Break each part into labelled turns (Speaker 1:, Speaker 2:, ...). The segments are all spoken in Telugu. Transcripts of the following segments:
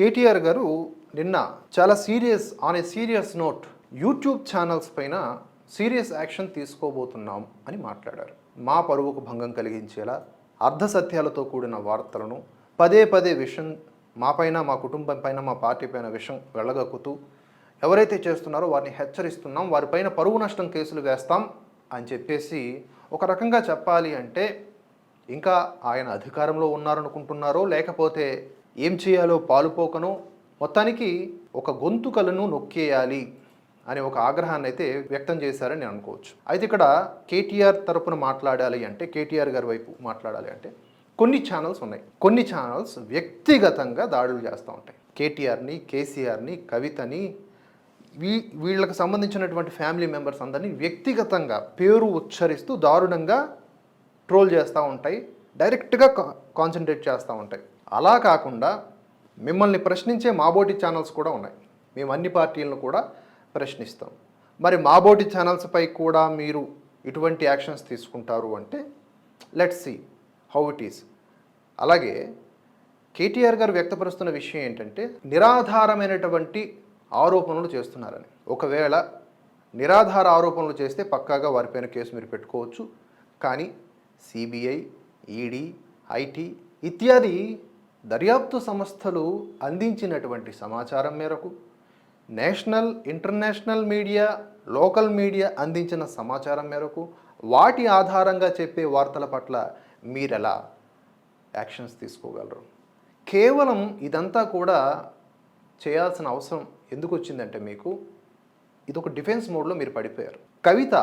Speaker 1: కేటీఆర్ గారు నిన్న చాలా serious on a serious note YouTube channels పైన సీరియస్ యాక్షన్ తీసుకోబోతున్నాం అని మాట్లాడారు. మా పరువుకు భంగం కలిగించేలా అర్ధసత్యాలతో కూడిన వార్తలను పదే పదే విషం మా పైన మా కుటుంబం పైన మా పార్టీ పైన విషం వెళ్ళగక్కుతూ ఎవరైతే చేస్తున్నారో వారిని హెచ్చరిస్తున్నాం వారిపైన పరువు నష్టం కేసులు వేస్తాం అని చెప్పేసి ఒక రకంగా చెప్పాలి అంటే ఇంకా ఆయన అధికారంలో ఉన్నారనుకుంటున్నారో లేకపోతే ఏం చేయాలో పాలుపోకనో మొత్తానికి ఒక గొంతుకలను నొక్కేయాలి అనే ఒక ఆగ్రహాన్ని అయితే వ్యక్తం చేశారని నేను అనుకోవచ్చు. అయితే ఇక్కడ కేటీఆర్ తరపున మాట్లాడాలి అంటే కేటీఆర్ గారి వైపు మాట్లాడాలి అంటే కొన్ని ఛానల్స్ ఉన్నాయి. కొన్ని ఛానల్స్ వ్యక్తిగతంగా దాడులు చేస్తూ ఉంటాయి. కేటీఆర్ని కేసీఆర్ని కవితని వీ వీళ్ళకి సంబంధించినటువంటి ఫ్యామిలీ మెంబర్స్ అందరినీ వ్యక్తిగతంగా పేరు ఉచ్చరిస్తూ దారుణంగా ట్రోల్ చేస్తూ ఉంటాయి. డైరెక్ట్గా కాన్సన్ట్రేట్ చేస్తూ ఉంటాయి. అలా కాకుండా మిమ్మల్ని ప్రశ్నించే మాబోటి ఛానల్స్ కూడా ఉన్నాయి. మేము అన్ని పార్టీలను కూడా ప్రశ్నిస్తాం. మరి మాబోటి ఛానల్స్పై కూడా మీరు ఇటువంటి యాక్షన్స్ తీసుకుంటారు అంటే let's see how it is అలాగే కేటీఆర్ గారు వ్యక్తపరుస్తున్న విషయం ఏంటంటే నిరాధారమైనటువంటి ఆరోపణలు చేస్తున్నారని. ఒకవేళ నిరాధార ఆరోపణలు చేస్తే పక్కాగా వారిపైన కేసు మీరు పెట్టుకోవచ్చు. కానీ సిబిఐ ఈడీ ఐటీ ఇత్యాది దర్యాప్తు సంస్థలు అందించినటువంటి సమాచారం మేరకు national international media local media అందించిన సమాచారం మేరకు వాటి ఆధారంగా చెప్పే వార్తల పట్ల మీరెలా యాక్షన్స్ తీసుకోగలరు? కేవలం ఇదంతా కూడా చేయాల్సిన అవసరం ఎందుకు వచ్చిందంటే మీకు ఇది ఒక డిఫెన్స్ మోడ్లో మీరు పడిపోయారు. కవిత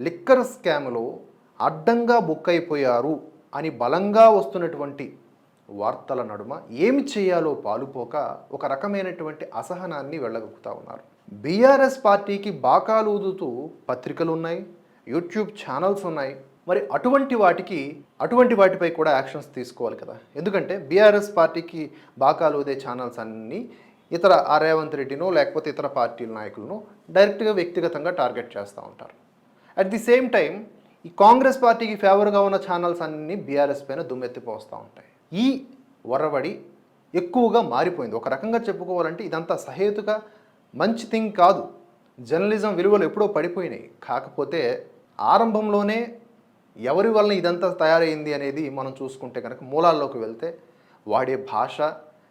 Speaker 1: లిక్కర్ స్కామ్లో అడ్డంగా బుక్ అయిపోయారు అని బలంగా వస్తున్నటువంటి వార్తల నడుమ ఏమి చేయాలో పాలుపోక ఒక రకమైనటువంటి అసహనాన్ని వెళ్ళగక్కుతా ఉన్నారు. బీఆర్ఎస్ పార్టీకి బాకాలు ఊదుతూ పత్రికలు ఉన్నాయి యూట్యూబ్ ఛానల్స్ ఉన్నాయి. మరి అటువంటి వాటికి అటువంటి వాటిపై కూడా యాక్షన్స్ తీసుకోవాలి కదా. ఎందుకంటే బీఆర్ఎస్ పార్టీకి బాకాలు ఊదే ఛానల్స్ అన్నీ ఇతర ఆ రేవంత్ రెడ్డినో లేకపోతే ఇతర పార్టీల నాయకులను డైరెక్ట్గా వ్యక్తిగతంగా టార్గెట్ చేస్తూ ఉంటారు. అట్ ది సేమ్ టైం ఈ కాంగ్రెస్ పార్టీకి ఫేవర్గా ఉన్న ఛానల్స్ అన్నీ బీఆర్ఎస్ పైన దుమ్మెత్తిపోస్తూ ఉంటాయి. ఈ వరవడి ఎక్కువగా మారిపోయింది. ఒక రకంగా చెప్పుకోవాలంటే ఇదంతా సహేతుగా మంచి థింగ్ కాదు. జర్నలిజం విలువలు ఎప్పుడో పడిపోయినాయి. కాకపోతే ఆరంభంలోనే ఎవరి వలన ఇదంతా తయారైంది అనేది మనం చూసుకుంటే కనుక మూలాల్లోకి వెళ్తే వాడే భాష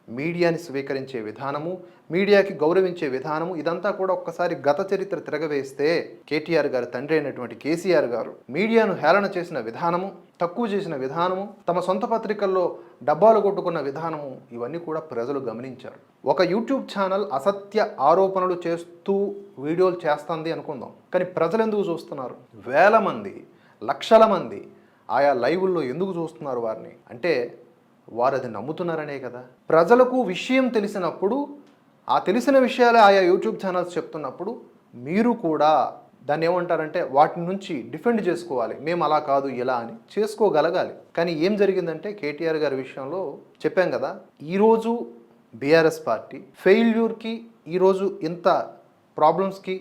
Speaker 1: మీడియాని స్వీకరించే విధానము మీడియాకి గౌరవించే విధానము ఇదంతా కూడా ఒక్కసారి గత చరిత్ర తిరగవేస్తే కేటీఆర్ గారు తండ్రి అయినటువంటి కేసీఆర్ గారు మీడియాను హేళన చేసిన విధానము తక్కువ చేసిన విధానము తమ సొంత పత్రికల్లో డబ్బాలు కొట్టుకున్న విధానము ఇవన్నీ కూడా ప్రజలు గమనించారు. ఒక యూట్యూబ్ ఛానల్ అసత్య ఆరోపణలు చేస్తూ వీడియోలు చేస్తుంది అనుకుందాం. కానీ ప్రజలు ఎందుకు చూస్తున్నారు? వేల మంది లక్షల మంది ఆయా లైవుల్లో ఎందుకు చూస్తున్నారు వారిని? అంటే వారు అది నమ్ముతున్నారనే కదా. ప్రజలకు విషయం తెలిసినప్పుడు ఆ తెలిసిన విషయాలే ఆయా యూట్యూబ్ ఛానల్స్ చెప్తున్నప్పుడు మీరు కూడా దాన్ని ఏమంటారంటే వాటి నుంచి డిఫెండ్ చేసుకోవాలి. మేము అలా కాదు ఇలా అని చేసుకోగలగాలి. కానీ ఏం జరిగిందంటే కేటీఆర్ గారి విషయంలో చెప్పాం కదా ఈరోజు బీఆర్ఎస్ పార్టీ ఫెయిల్యూర్కి ఈరోజు ఇంత ప్రాబ్లమ్స్కి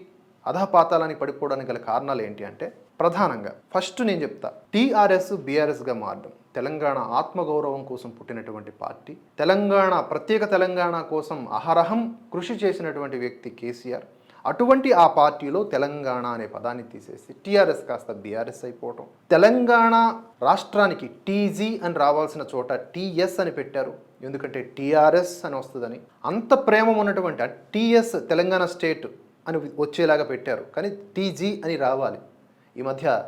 Speaker 1: అధపాతాలని పడిపోవడానికి గల కారణాలు ఏంటి అంటే ప్రధానంగా ఫస్ట్ నేను చెప్తా టీఆర్ఎస్ బీఆర్ఎస్గా మారడం. తెలంగాణ ఆత్మగౌరవం కోసం పుట్టినటువంటి పార్టీ తెలంగాణ ప్రత్యేక తెలంగాణ కోసం అహరహం కృషి చేసినటువంటి వ్యక్తి కేసీఆర్. అటువంటి ఆ పార్టీలో తెలంగాణ అనే పదాన్ని తీసేసి టీఆర్ఎస్ కాస్త బీఆర్ఎస్ అయిపోవటం. తెలంగాణ రాష్ట్రానికి టీజీ అని రావాల్సిన చోట టీఎస్ అని పెట్టారు. ఎందుకంటే టీఆర్ఎస్ అని వస్తుందని. అంత ప్రేమ ఉన్నటువంటి టీఎస్ తెలంగాణ స్టేట్ అని వచ్చేలాగా పెట్టారు. కానీ టీజీ అని రావాలి. ఈ మధ్య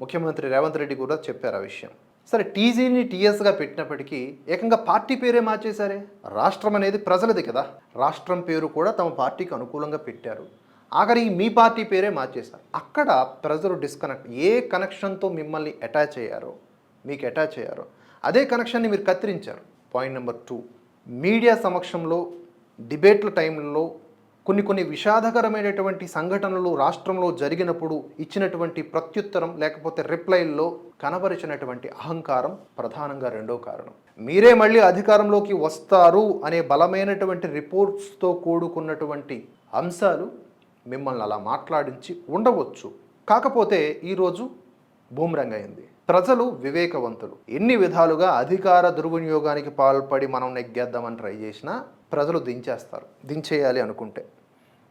Speaker 1: ముఖ్యమంత్రి రేవంత్ రెడ్డి కూడా చెప్పారు ఆ విషయం. సరే టీజీని టీఎస్గా పెట్టినప్పటికీ ఏకంగా పార్టీ పేరే మార్చేశారే. రాష్ట్రం అనేది ప్రజలది కదా. రాష్ట్రం పేరు కూడా తమ పార్టీకి అనుకూలంగా పెట్టారు. ఆఖరికి మీ పార్టీ పేరే మార్చేశారు. అక్కడ ప్రజలు డిస్కనెక్ట్ ఏ కనెక్షన్తో మిమ్మల్ని అటాచ్ అయ్యారో మీకు అటాచ్ అయ్యారో అదే కనెక్షన్ని మీరు కత్తిరించారు. పాయింట్ నెంబర్ టూ మీడియా సమక్షంలో డిబేట్ల టైంలో కొన్ని కొన్ని విషాదకరమైనటువంటి సంఘటనలు రాష్ట్రంలో జరిగినప్పుడు ఇచ్చినటువంటి ప్రత్యుత్తరం లేకపోతే రిప్లైల్లో కనబరిచినటువంటి అహంకారం ప్రధానంగా రెండో కారణం. మీరే మళ్ళీ అధికారంలోకి వస్తారు అనే బలమైనటువంటి రిపోర్ట్స్తో కూడుకున్నటువంటి అంశాలు మిమ్మల్ని అలా మాట్లాడించి ఉండవచ్చు. కాకపోతే ఈరోజు బూమ్రంగ్ అయింది ప్రజలు వివేకవంతులు. ఎన్ని విధాలుగా అధికార దుర్వినియోగానికి పాల్పడి మనం నెగ్గేద్దామని ట్రై చేసినా ప్రజలు దించేస్తారు. దించేయాలి అనుకుంటే.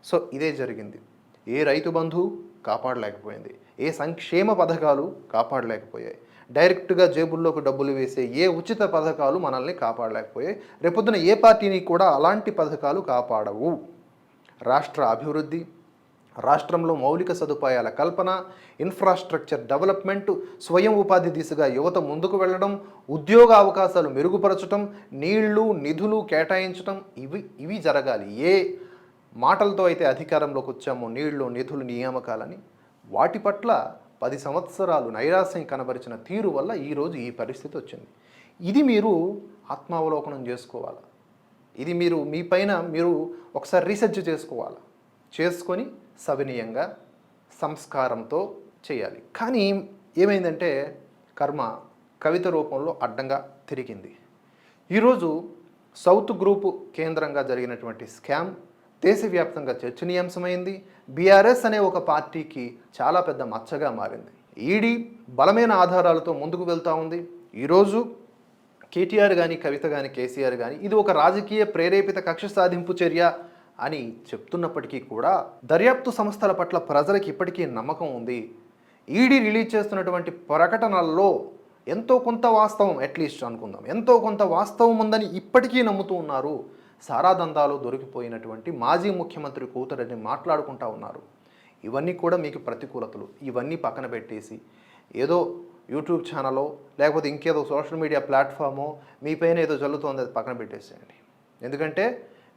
Speaker 1: సో ఇదే జరిగింది. ఏ రైతు బంధు కాపాడలేకపోయింది. ఏ సంక్షేమ పథకాలు కాపాడలేకపోయాయి. డైరెక్ట్గా జేబుల్లోకి డబ్బులు వేసే ఏ ఉచిత పథకాలు మనల్ని కాపాడలేకపోయాయి. రేపొద్దున ఏ పార్టీని కూడా అలాంటి పథకాలు కాపాడవు. రాష్ట్ర అభివృద్ధి రాష్ట్రంలో మౌలిక సదుపాయాల కల్పన ఇన్ఫ్రాస్ట్రక్చర్ డెవలప్మెంట్ స్వయం ఉపాధి దిశగా యువత ముందుకు వెళ్ళడం ఉద్యోగ అవకాశాలు మెరుగుపరచడం నీళ్ళు నిధులు కేటాయించడం ఇవి ఇవి జరగాలి. ఏ మాటలతో అయితే అధికారంలోకి వచ్చామో నీళ్ళు నిధులు నియామకాలని. వాటి పట్ల పది సంవత్సరాలు నైరాశ్యం కనబరిచిన తీరు వల్ల ఈరోజు ఈ పరిస్థితి వచ్చింది. ఇది మీరు ఆత్మావలోకనం చేసుకోవాలి? ఇది మీరు మీ పైన మీరు ఒకసారి రీసెర్చ్ చేసుకోవాలి? చేసుకొని సవినీయంగా సంస్కారంతో చేయాలి. కానీ ఏమైందంటే కర్మ కవిత రూపంలో అడ్డంగా తిరిగింది. ఈరోజు సౌత్ గ్రూపు కేంద్రంగా జరిగినటువంటి స్కామ్ దేశవ్యాప్తంగా చర్చనీయాంశమైంది. బీఆర్ఎస్ అనే ఒక పార్టీకి చాలా పెద్ద మచ్చగా మారింది. ఈడీ బలమైన ఆధారాలతో ముందుకు వెళ్తూ ఉంది. ఈరోజు కేటీఆర్ కానీ కవిత కానీ కేసీఆర్ కానీ ఇది ఒక రాజకీయ ప్రేరేపిత కక్ష సాధింపు చర్య అని చెప్తున్నప్పటికీ కూడా దర్యాప్తు సంస్థల పట్ల ప్రజలకు ఇప్పటికీ నమ్మకం ఉంది. ఈడీ రిలీజ్ చేస్తున్నటువంటి ప్రకటనల్లో ఎంతో కొంత వాస్తవం అట్లీస్ట్ అనుకుందాం. ఎంతో కొంత వాస్తవం ఉందని ఇప్పటికీ నమ్ముతూ ఉన్నారు సారాదందాలు దొరికిపోయినటువంటి మాజీ ముఖ్యమంత్రి కూతురని మాట్లాడుకుంటా ఉన్నారు. ఇవన్నీ కూడా మీకు ప్రతికూలతలు. ఇవన్నీ పక్కన పెట్టేసి ఏదో యూట్యూబ్ ఛానలో లేకపోతే ఇంకేదో సోషల్ మీడియా ప్లాట్ఫామో మీ పైన ఏదో జల్లుతోంది అది పక్కన పెట్టేసేయండి. ఎందుకంటే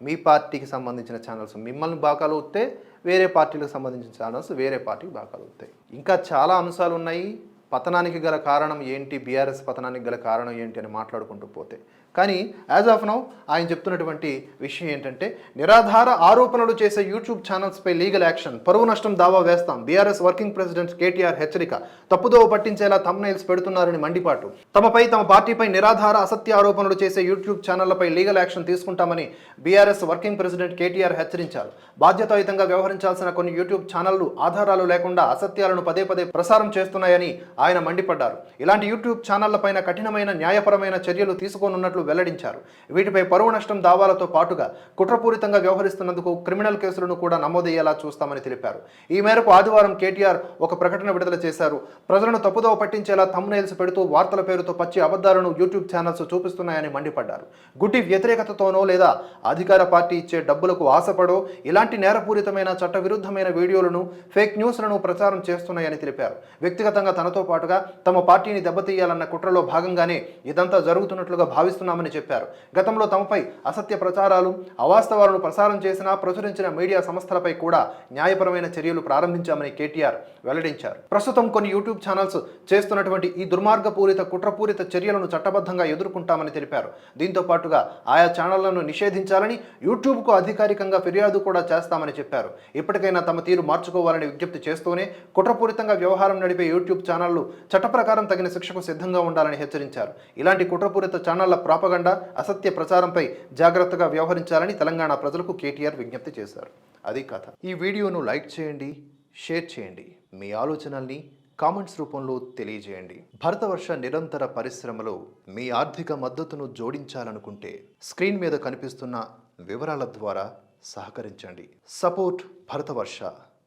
Speaker 1: మీ పార్టీకి సంబంధించిన ఛానల్స్ మిమ్మల్ని బాకాలు వస్తే వేరే పార్టీలకు సంబంధించిన ఛానల్స్ వేరే పార్టీకి బాకాలు అవుతాయి ఇంకా చాలా అంశాలు ఉన్నాయి పతనానికి గల కారణం ఏంటి? బీఆర్ఎస్ పతనానికి గల కారణం ఏంటి అని మాట్లాడుకుంటూ పోతే. కానీ యాజ్ ఆఫ్ నౌ ఆయన చెప్తున్నటువంటి విషయం ఏంటంటే నిరాధార ఆరోపణలు చేసే యూట్యూబ్ ఛానల్స్పై లీగల్ యాక్షన్ పరువు నష్టం దావా వేస్తాం బీఆర్ఎస్ వర్కింగ్ ప్రెసిడెంట్ కేటీఆర్ హెచ్చరిక తప్పుదోవ పట్టించేలా తమ్నైల్స్ పెడుతున్నారని మండిపాటు. తమపై తమ పార్టీపై నిరాధార అసత్య ఆరోపణలు చేసే యూట్యూబ్ ఛానళ్ళపై లీగల్ యాక్షన్ తీసుకుంటామని బీఆర్ఎస్ వర్కింగ్ ప్రెసిడెంట్ కేటీఆర్ హెచ్చరించారు. బాధ్యతాయుతంగా వ్యవహరించాల్సిన కొన్ని యూట్యూబ్ ఛానళ్ళు ఆధారాలు లేకుండా అసత్యాలను పదే పదే ప్రసారం చేస్తున్నాయని ఆయన మండిపడ్డారు. ఇలాంటి యూట్యూబ్ ఛానళ్ళపైన కఠినమైన న్యాయపరమైన చర్యలు తీసుకోనున్నట్లు వెల్లడించారు. వీటిపై పరువు నష్టం దావాలతో పాటుగా కుట్రపూరితంగా వ్యవహరిస్తున్నందుకు క్రిమినల్ కేసులను కూడా నమోదయ్యేలా చూస్తామని తెలిపారు. ఈ మేరకు ఆదివారం కేటీఆర్ ఒక ప్రకటన విడుదల చేశారు. ప్రజలను తప్పుదోవ పట్టించేలా తమ్నైల్స్ పెడుతూ వార్తల పేరుతో పచ్చి అబద్ధాలను యూట్యూబ్ ఛానల్స్ చూపిస్తున్నాయని మండిపడ్డారు. గుడ్డి వ్యతిరేకతతోనో లేదా అధికార పార్టీ ఇచ్చే డబ్బులకు ఆశపడో ఇలాంటి నేరపూరితమైన చట్టవిరుద్ధమైన వీడియోలను ఫేక్ న్యూస్లను ప్రచారం చేస్తున్నాయని తెలిపారు. వ్యక్తిగతంగా తనతో పాటుగా తమ పార్టీని దెబ్బతీయాలన్న కుట్రలో భాగంగానే ఇదంతా జరుగుతున్నట్లుగా చేస్తున్నామని చెప్పారు. గతంలో తమపై అసత్య ప్రచారాలు అవాస్తవాలను ప్రసారం చేసిన ప్రచురించిన మీడియా సంస్థలపై కూడా న్యాయపరమైన చర్యలు ప్రారంభించామని కేటీఆర్ వెల్లడించారు. ప్రస్తుతం కొన్ని యూట్యూబ్ ఛానల్స్ చేస్తున్నటువంటి ఈ దుర్మార్గపూరిత కుట్రపూరిత చర్యలను చట్టబద్ధంగా ఎదుర్కొంటామని తెలిపారు. దీంతో పాటుగా ఆయా ఛానళ్ళను నిషేధించాలని యూట్యూబ్కు అధికారికంగా ఫిర్యాదు కూడా చేస్తామని చెప్పారు. ఇప్పటికైనా తమ తీరు మార్చుకోవాలని విజ్ఞప్తి చేస్తూనే కుట్రపూరితంగా వ్యవహారం నడిపే యూట్యూబ్ ఛానళ్ళు చట్టప్రకారం తగిన శిక్షకు సిద్ధంగా ఉండాలని హెచ్చరించారు. ఇలాంటి కుట్రపూరిత ఛానళ్ళ ప్రాపగండ అసత్య ప్రచారంపై జాగ్రత్తగా వ్యవహరించాలని తెలంగాణ ప్రజలకు కేటీఆర్ విజ్ఞప్తి చేశారు. అది కథ. ఈ వీడియోను లైక్ చేయండి షేర్ చేయండి. మీ ఆలోచనల్ని కామెంట్స్ రూపంలో తెలియజేయండి. భరతవర్ష నిరంతర పరిశ్రమలో మీ ఆర్థిక మద్దతును జోడించాలనుకుంటే స్క్రీన్ మీద కనిపిస్తున్న వివరాల ద్వారా సహకరించండి. Support Bharatavarsha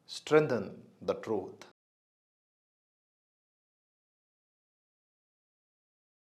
Speaker 1: strengthen the truth.